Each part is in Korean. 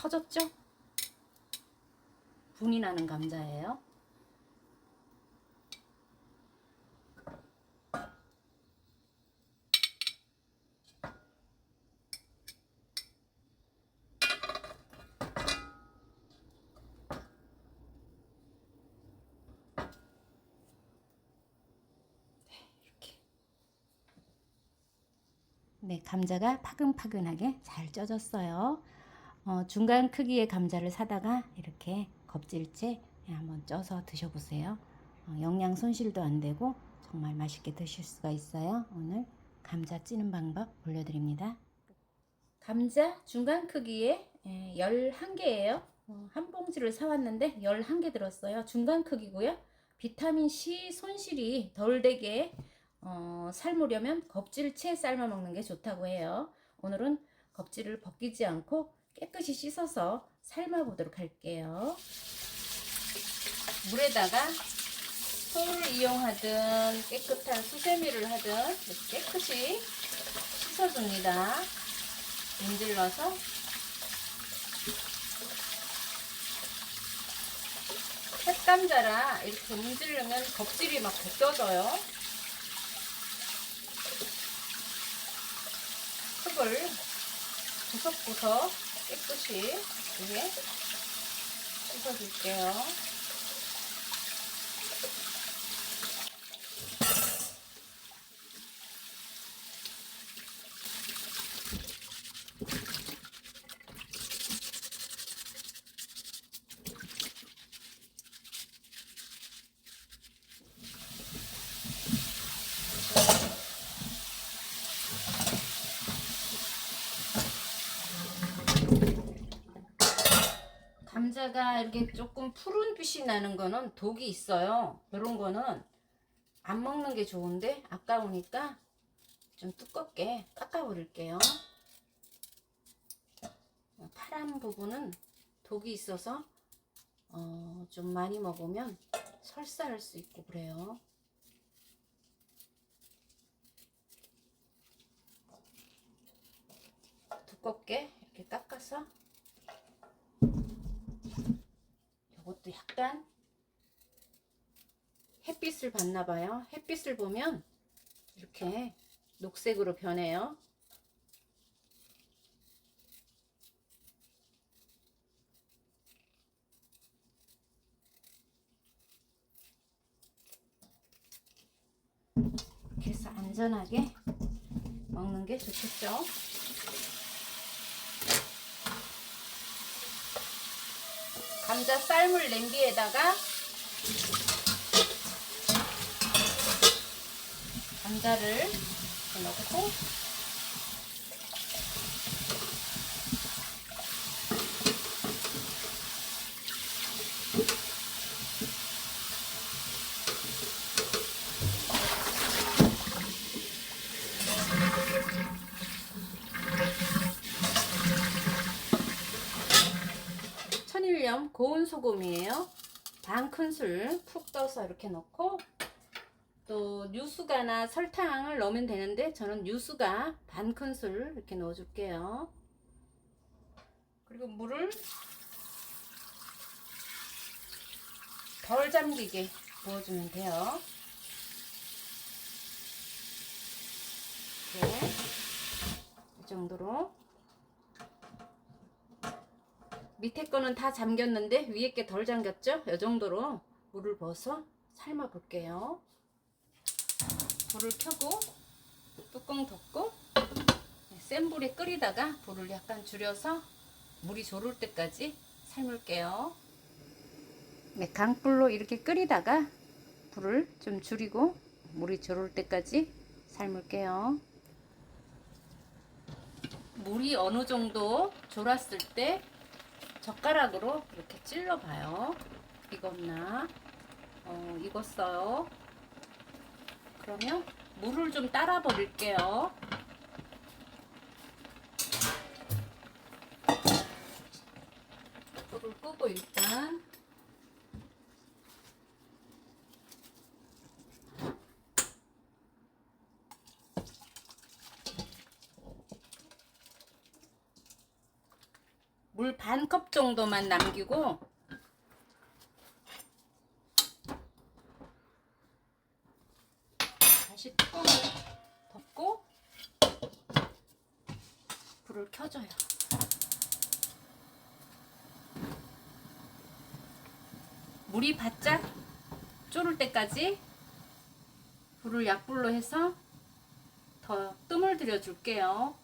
터졌죠? 분이 나는 감자예요. 이렇게. 네, 감자가 파근파근하게 잘 쪄졌어요. 어, 중간 크기의 감자를 사다가 이렇게 껍질째 한번 쪄서 드셔보세요. 어, 영양 손실도 안 되고 정말 맛있게 드실 수가 있어요. 오늘 감자 찌는 방법 올려드립니다. 감자 중간 크기에 11개예요. 어, 한 봉지를 사왔는데 11개 들었어요. 중간 크기고요. 비타민C 손실이 덜 되게 어, 삶으려면 껍질채 삶아 먹는 게 좋다고 해요. 오늘은 껍질을 벗기지 않고 깨끗이 씻어서 삶아 보도록 할게요. 물에다가 소를 이용하든 깨끗한 수세미를 하든 깨끗이 씻어줍니다. 문질러서 햇감자라 이렇게 문지르면 껍질이 막 벗겨져요. 흙을 구석구석 깨끗이 이렇게 씻어줄게요. 감자가 이렇게 조금 푸른 빛이 나는 거는 독이 있어요. 이런 거는 안 먹는 게 좋은데 아까우니까 좀 두껍게 깎아버릴게요. 파란 부분은 독이 있어서 어, 좀 많이 먹으면 설사할 수 있고 그래요. 두껍게 이렇게 깎아서 이것도 약간 햇빛을 봤나 봐요. 햇빛을 보면 이렇게 녹색으로 변해요. 이렇게 해서 안전하게 먹는 게 좋겠죠. 감자 삶을 냄비에다가 감자를 넣고 고운 소금이에요. 반 큰술 푹 떠서 이렇게 넣고 또 유수가나 설탕을 넣으면 되는데 저는 유수가 반 큰술 이렇게 넣어줄게요. 그리고 물을 덜 잠기게 부어주면 돼요. 이렇게 이 정도로 밑에 거는 다 잠겼는데 위에 게 덜 잠겼죠? 이 정도로 물을 부어서 삶아 볼게요. 불을 켜고 뚜껑 덮고 센 불에 끓이다가 불을 약간 줄여서 물이 졸을 때까지 삶을게요. 네, 강불로 이렇게 끓이다가 불을 좀 줄이고 물이 졸을 때까지 삶을게요. 물이 어느 정도 졸았을 때 젓가락으로 이렇게 찔러봐요. 익었나? 어, 익었어요. 그러면 물을 좀 따라 버릴게요. 불을 끄고 일단 물 반 컵 정도만 남기고 다시 뚜껑을 덮고 불을 켜줘요. 물이 바짝 졸을 때까지 불을 약불로 해서 더 뜸을 들여 줄게요.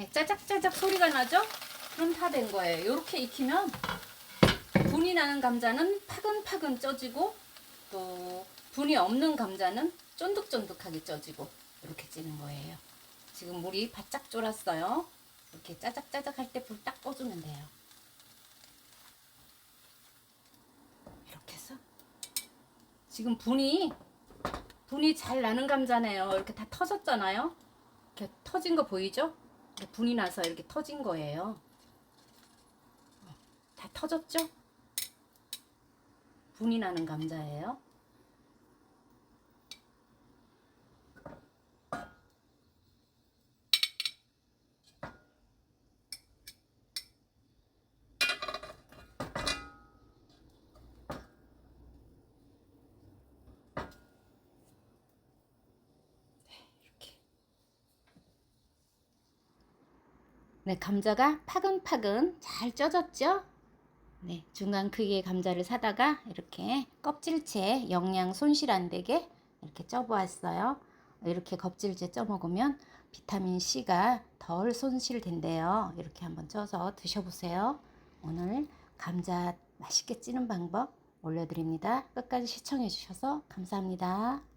네, 짜작짜작 소리가 나죠? 그럼 다 된 거예요. 이렇게 익히면 분이 나는 감자는 파근파근 쪄지고 또 분이 없는 감자는 쫀득쫀득하게 쪄지고 이렇게 찌는 거예요. 지금 물이 바짝 졸았어요. 이렇게 짜작짜작 할 때 불 딱 꺼주면 돼요. 이렇게 해서 지금 분이 분이 잘 나는 감자네요. 이렇게 다 터졌잖아요. 이렇게 터진 거 보이죠? 분이 나서 이렇게 터진 거예요. 다 터졌죠? 분이 나는 감자예요. 네, 감자가 파근파근 잘 쪄졌죠? 네, 중간 크기의 감자를 사다가 이렇게 껍질째 영양 손실 안 되게 이렇게 쪄보았어요. 이렇게 껍질째 쪄 먹으면 비타민 C가 덜 손실된대요. 이렇게 한번 쪄서 드셔보세요. 오늘 감자 맛있게 찌는 방법 올려드립니다. 끝까지 시청해 주셔서 감사합니다.